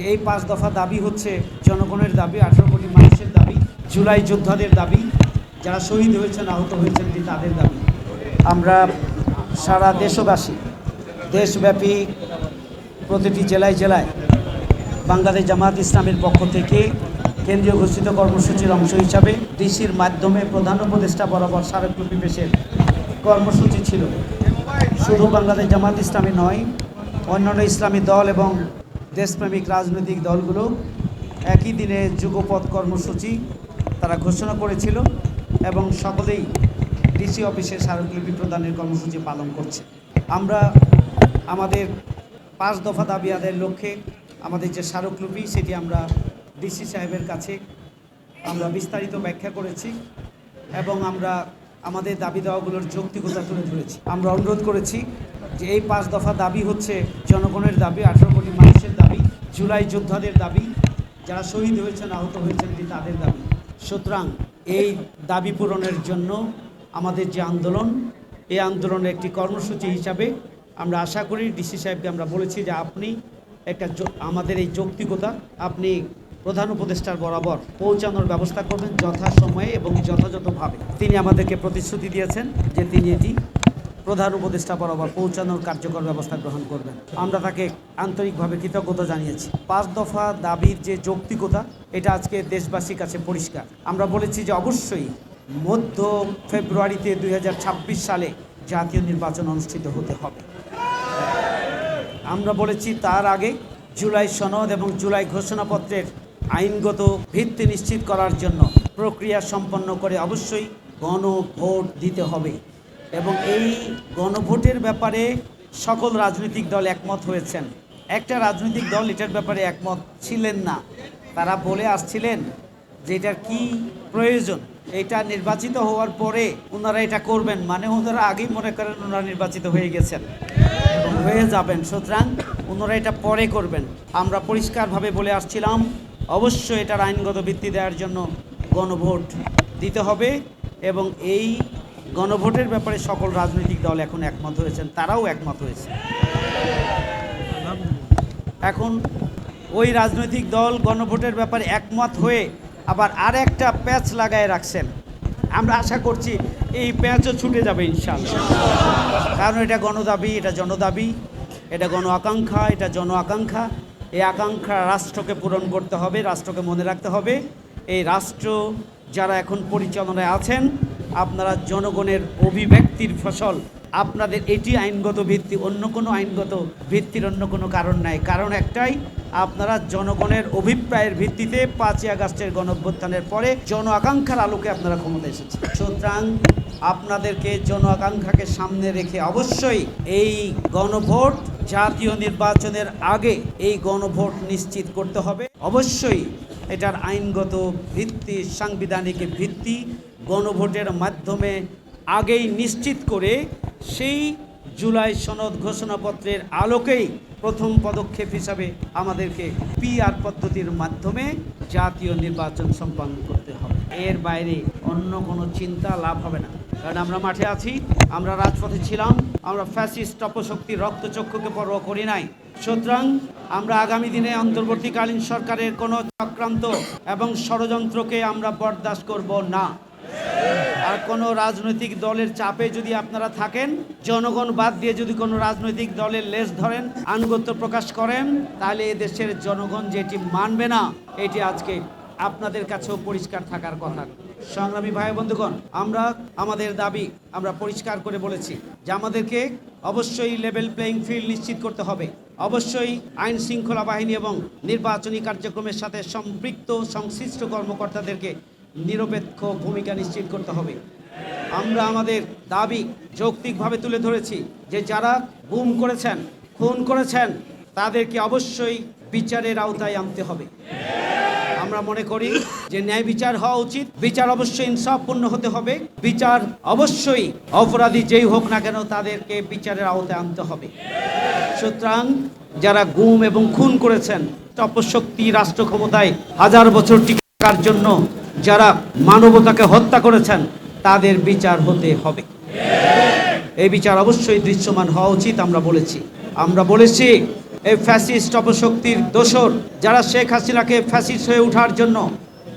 যে এই পাঁচ দফা দাবি হচ্ছে জনগণের দাবি, আঠারো কোটি মানুষের দাবি, জুলাই যোদ্ধাদের দাবি, যারা শহীদ হয়েছেন, আহত হয়েছেন তাদের দাবি। আমরা সারা দেশবাসী, দেশব্যাপী প্রতিটি জেলায় জেলায় বাংলাদেশ জামাত ইসলামের পক্ষ থেকে কেন্দ্রীয় ঘোষিত কর্মসূচির অংশ হিসাবে ডিসির মাধ্যমে প্রধান উপদেষ্টা বরাবর স্মারকলিপি পেশের কর্মসূচি ছিল। শুধু বাংলাদেশ জামাত ইসলামী নয়, অন্যান্য ইসলামী দল এবং দেশপ্রেমিক রাজনৈতিক দলগুলো একই দিনে যুগপথ কর্মসূচি তারা ঘোষণা করেছিল এবং সকলেই ডিসি অফিসে স্মারকলিপি প্রদানের কর্মসূচি পালন করছে। আমরা আমাদের পাঁচ দফা দাবি আদায়ের লক্ষ্যে আমাদের যে স্মারকলিপি সেটি আমরা ডিসি সাহেবের কাছে আমরা বিস্তারিত ব্যাখ্যা করেছি এবং আমরা আমাদের দাবি দেওয়াগুলোর যৌক্তিকতা তুলে ধরেছি। আমরা অনুরোধ করেছি যে এই পাঁচ দফা দাবি হচ্ছে জনগণের দাবি, আঠারো কোটি মানুষের দাবি জুলাই যোদ্ধাদের দাবি, যারা শহীদ হয়েছেন, আহত হয়েছেন তাদের দাবি। সুতরাং এই দাবি পূরণের জন্য আমাদের যে আন্দোলন, এই আন্দোলনের একটি কর্মসূচি হিসাবে আমরা আশা করি, ডিসি সাহেবকে আমরা বলেছি যে আপনি একটা আমাদের এই যৌক্তিকতা, আপনি প্রধান উপদেষ্টার বরাবর পৌঁছানোর ব্যবস্থা করবেন যথাসময়ে এবং যথাযথভাবে। তিনি আমাদেরকে প্রতিশ্রুতি দিয়েছেন যে তিনি এটি প্রধান উপদেষ্টা বরাবর পৌঁছানোর কার্যকর ব্যবস্থা গ্রহণ করবেন। আমরা তাকে আন্তরিকভাবে কৃতজ্ঞতা জানিয়েছি। পাঁচ দফা দাবির যে যৌক্তিকতা, এটা আজকে দেশবাসীর কাছে পরিষ্কার। আমরা বলেছি যে অবশ্যই মধ্য ফেব্রুয়ারিতে দুই হাজার ছাব্বিশ সালে জাতীয় নির্বাচন অনুষ্ঠিত হতে হবে। আমরা বলেছি তার আগে জুলাই সনদ এবং জুলাই ঘোষণাপত্রের আইনগত ভিত্তি নিশ্চিত করার জন্য প্রক্রিয়া সম্পন্ন করে অবশ্যই গণভোট দিতে হবে। এবং এই গণভোটের ব্যাপারে সকল রাজনৈতিক দল একমত হয়েছেন। একটা রাজনৈতিক দল এটার ব্যাপারে একমত ছিলেন না। তারা বলে আসছিলেন যে এটার কী প্রয়োজন? এটা নির্বাচিত হওয়ার পরে ওনারা এটা করবেন মানে ওনারা আগেই মনে করেন ওনারা নির্বাচিত হয়ে গেছেন এবং হয়ে যাবেন। সুতরাং ওনারা এটা পরে করবেন। আমরা পরিষ্কারভাবে বলে আসছিলাম, অবশ্যই এটার আইনগত ভিত্তি দেওয়ার জন্য গণভোট দিতে হবে এবং এই গণভোটের ব্যাপারে সকল রাজনৈতিক দল এখন একমত হয়েছেন, তারাও একমত হয়েছে। এখন ওই রাজনৈতিক দল গণভোটের ব্যাপারে একমত হয়ে আবার আর একটা প্যাচ লাগায় রাখছেন। আমরা আশা করছি এই প্যাচও ছুটে যাবে ইনশাল্লাহ কারণ এটা গণদাবি, এটা জনদাবি, এটা গণ আকাঙ্ক্ষা, এটা জন আকাঙ্ক্ষা। এই আকাঙ্ক্ষা রাষ্ট্রকে পূরণ করতে হবে, রাষ্ট্রকে মনে রাখতে হবে। এই রাষ্ট্র যারা এখন পরিচালনায় আছেন আপনারা জনগণের অভিব্যক্তির ফসল, আপনাদের এটি আইনগত ভিত্তি, অন্য কোনো আইনগত ভিত্তির অন্য কোনো কারণ নাই। কারণ একটাই, আপনারা জনগণের অভিপ্রায়ের ভিত্তিতে পাঁচই আগস্টের গণঅভ্যুত্থানের পরে জন আকাঙ্ক্ষার আলোকে আপনারা ক্ষমতা এসেছেন। সুতরাং আপনাদেরকে জন আকাঙ্ক্ষাকে সামনে রেখে অবশ্যই এই গণভোট জাতীয় নির্বাচনের আগে এই গণভোট নিশ্চিত করতে হবে। অবশ্যই এটার আইনগত ভিত্তি, সাংবিধানিক ভিত্তি গণভোটের মাধ্যমে আগেই নিশ্চিত করে সেই জুলাই সনদ ঘোষণাপত্রের আলোকেই প্রথম পদক্ষেপ হিসাবে আমাদেরকে পিআর পদ্ধতির মাধ্যমে জাতীয় নির্বাচন সম্পন্ন করতে হবে। এর বাইরে অন্য কোনো চিন্তা লাভ হবে না। কারণ আমরা মাঠে আছি, আমরা রাজপথে ছিলাম, আমরা ফ্যাসিস্ট অপশক্তির রক্তচক্ষুকে পরোয়া করি নাই। সুতরাং আমরা আগামী দিনে অন্তর্বর্তীকালীন সরকারের কোনো চক্রান্ত এবং ষড়যন্ত্রকে আমরা বরদাস্ত করব না। আর কোনো রাজনৈতিক দলের চাপে যদি আপনারা থাকেন, জনগণ বাদ দিয়ে যদি কোনো রাজনৈতিক দলের লেজ ধরেন, আনুগত্য প্রকাশ করেন, তাহলে দেশের জনগণ যেটি মানবে না, এটি আজকে আপনাদের কাছেও পরিষ্কার থাকার কথা। সংগ্রামী ভাই বন্ধুগণ, আমরা আমাদের দাবি আমরা পরিষ্কার করে বলেছি যে আমাদেরকে অবশ্যই লেভেল প্লেইং ফিল্ড নিশ্চিত করতে হবে। অবশ্যই আইন শৃঙ্খলা বাহিনী এবং নির্বাচনী কার্যক্রমের সাথে সম্পৃক্ত সংশ্লিষ্ট কর্মকর্তাদেরকে নিরপেক্ষ ভূমিকা নিশ্চিত করতে হবে। আমরা আমাদের দাবি যৌক্তিকভাবে তুলে ধরেছি যে যারা গুম করেছেন, খুন করেছেন, তাদেরকে অবশ্যই বিচারের আওতায় আনতে হবে। আমরা মনে করি যে ন্যায় বিচার হওয়া উচিত। বিচার অবশ্যই ইনসাফপূর্ণ হতে হবে। বিচার অবশ্যই অপরাধী যেই হোক না কেন তাদেরকে বিচারের আওতায় আনতে হবে। সুতরাং যারা গুম এবং খুন করেছেন অপশক্তি রাষ্ট্র ক্ষমতায় হাজার বছর টিকার জন্য যারা মানবতাকে হত্যা করেছেন, তাদের বিচার হতে হবে। এই বিচার অবশ্যই দৃশ্যমান হওয়া উচিত, আমরা বলেছি। আমরা বলেছি, এই ফ্যাসিস্ট অপশক্তির দোষর, যারা শেখ হাসিনাকে ফ্যাসিস্ট হয়ে ওঠার জন্য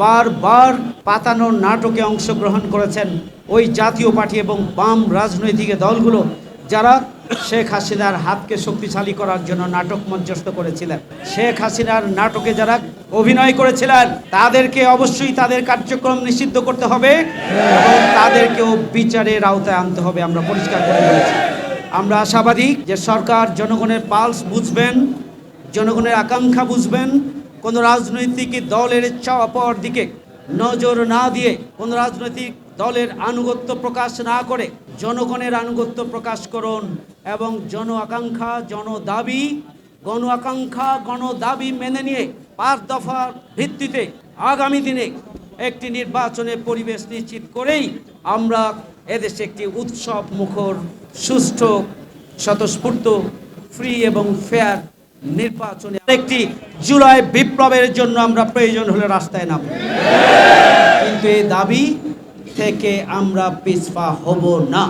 বারবার পাতানো নাটকে অংশগ্রহণ করেছেন, ওই জাতীয় পার্টি এবং বাম রাজনৈতিক দলগুলো, যারা শেখ হাসিনার হাতকে শক্তিশালী করার জন্য নাটক মঞ্চস্থ করেছিলেন। শেখ হাসিনার নাটকে যারা অভিনয় করেছিলেন, তাদেরকে অবশ্যই তাদের কার্যক্রম নিষিদ্ধ করতে হবে এবং তাদেরকেও বিচারের আওতায় আনতে হবে, আমরা পরিষ্কার করে বলেছি। আমরা আশাবাদী যে সরকার জনগণের পালস বুঝবেন, জনগণের আকাঙ্ক্ষা বুঝবেন, কোনো রাজনৈতিক দলের চাওয়া পাওয়ার দিকে নজর না দিয়ে, কোনো রাজনৈতিক দলের আনুগত্য প্রকাশ না করে জনগণের আনুগত্য প্রকাশ করুন এবং জন আকাঙ্ক্ষা, জন দাবি, গণ আকাঙ্ক্ষা, গণ দাবি মেনে নিয়ে পাঁচ দফার ভিত্তিতে আগামী দিনে একটি নির্বাচনের পরিবেশ নিশ্চিত করেই আমরা এদেশে একটি উৎসব মুখর, সুষ্ঠু, স্বতঃস্ফূর্ত ফ্রি এবং ফেয়ার নির্বাচনে একটি জুলাই বিপ্লবের জন্য আমরা প্রয়োজন হলে রাস্তায় নামব। কিন্তু এই দাবি থেকে আমরা পিছপা হব না।